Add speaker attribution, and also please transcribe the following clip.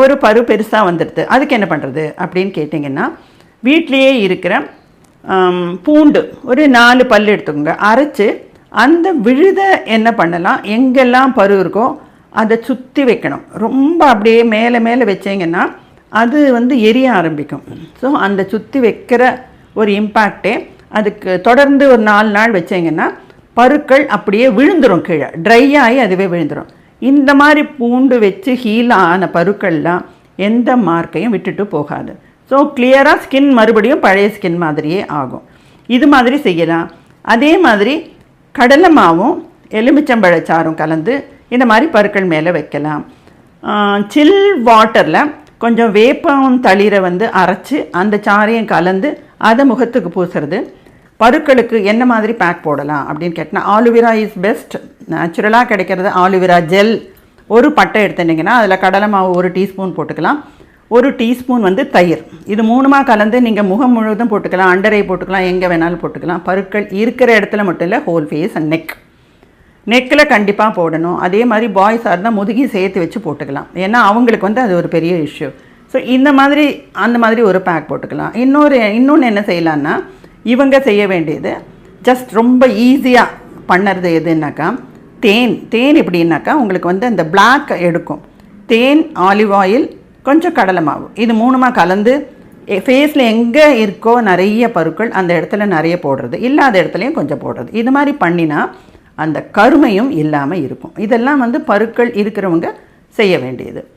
Speaker 1: ஒரு பரு பெருசாக வந்துடுது. அதுக்கு என்ன பண்ணுறது அப்படின்னு கேட்டிங்கன்னா வீட்லேயே இருக்கிற பூண்டு ஒரு நாலு பல் எடுத்துக்கோங்க. அரைச்சு அந்த விழுதை என்ன பண்ணலாம்? எங்கெல்லாம் பரு இருக்கோ அதை சுற்றி வைக்கணும். ரொம்ப அப்படியே மேலே மேலே வச்சீங்கன்னா அது வந்து எரிய ஆரம்பிக்கும். ஸோ அந்த சுற்றி வைக்கிற ஒரு இம்பேக்டே அதுக்கு தொடர்ந்து ஒரு நாலு நாள் வச்சீங்கன்னா பருக்கள் அப்படியே விழுந்துடும் கீழே. ட்ரை ஆகி அதுவே விழுந்துடும் இந்த மாதிரி பூண்டு வச்சு ஹீல் ஆன பருக்கள்லாம் எந்த மார்க்கையும் விட்டுட்டு போகாது. ஸோ கிளியராக ஸ்கின் மறுபடியும் பழைய ஸ்கின் மாதிரியே ஆகும். இது மாதிரி செய்யலாம். அதே மாதிரி கடலை மாவும் எலுமிச்சம்பழச்சாரும் கலந்து இந்த மாதிரி பருக்கள் மேலே வைக்கலாம். சில் வாட்டரில் கொஞ்சம் வேப்பம் தளிரை வந்து அரைச்சி அந்த சாறையும் கலந்து அதை முகத்துக்கு பூசுறது. பருக்களுக்கு என்ன மாதிரி பேக் போடலாம் அப்படின்னு கேட்டினா ஆலுவிரா இஸ் பெஸ்ட் நேச்சுரலாக கிடைக்கிறது ஆலுவிரா ஜெல் ஒரு பட்டை எடுத்துட்டிங்கன்னா அதில் கடலை மாவு ஒரு டீஸ்பூன் போட்டுக்கலாம். ஒரு டீஸ்பூன் வந்து தயிர். இது மூணுமா கலந்து நீங்கள் முகம் முழுவதும் போட்டுக்கலாம் அண்டரை போட்டுக்கலாம் எங்கே வேணாலும் போட்டுக்கலாம். பருக்கள் இருக்கிற இடத்துல மட்டும் இல்லை ஹோல் ஃபேஸ் அண்ட் நெக் நெக்கில் கண்டிப்பாக போடணும். அதே மாதிரி பாய்ஸாக இருந்தால் முதுகி சேர்த்து வச்சு போட்டுக்கலாம். ஏன்னா அவங்களுக்கு வந்து அது ஒரு பெரிய இஷ்யூ ஸோ இந்த மாதிரி அந்த மாதிரி ஒரு பேக் போட்டுக்கலாம். இன்னொரு இன்னொன்று என்ன செய்யலான்னா இவங்க செய்ய வேண்டியது ஜஸ்ட் ரொம்ப ஈஸியாக பண்ணுறது எதுனாக்கா தேன் தேன் எப்படின்னாக்கா உங்களுக்கு வந்து அந்த பிளாக் எடுக்கும். தேன் ஆலிவ் ஆயில் கொஞ்சம் கடலை மாவு. இது மூணுமா கலந்து ஃபேஸில் எங்கே இருக்கோ நிறைய பருக்கள் அந்த இடத்துல நிறைய போடுறது. இல்லாத இடத்துலையும் கொஞ்சம் போடுறது. இது மாதிரி பண்ணினா அந்த கருமையும் இல்லாமல் இருக்கும். இதெல்லாம் வந்து பருக்கள் இருக்கிறவங்க செய்ய வேண்டியது.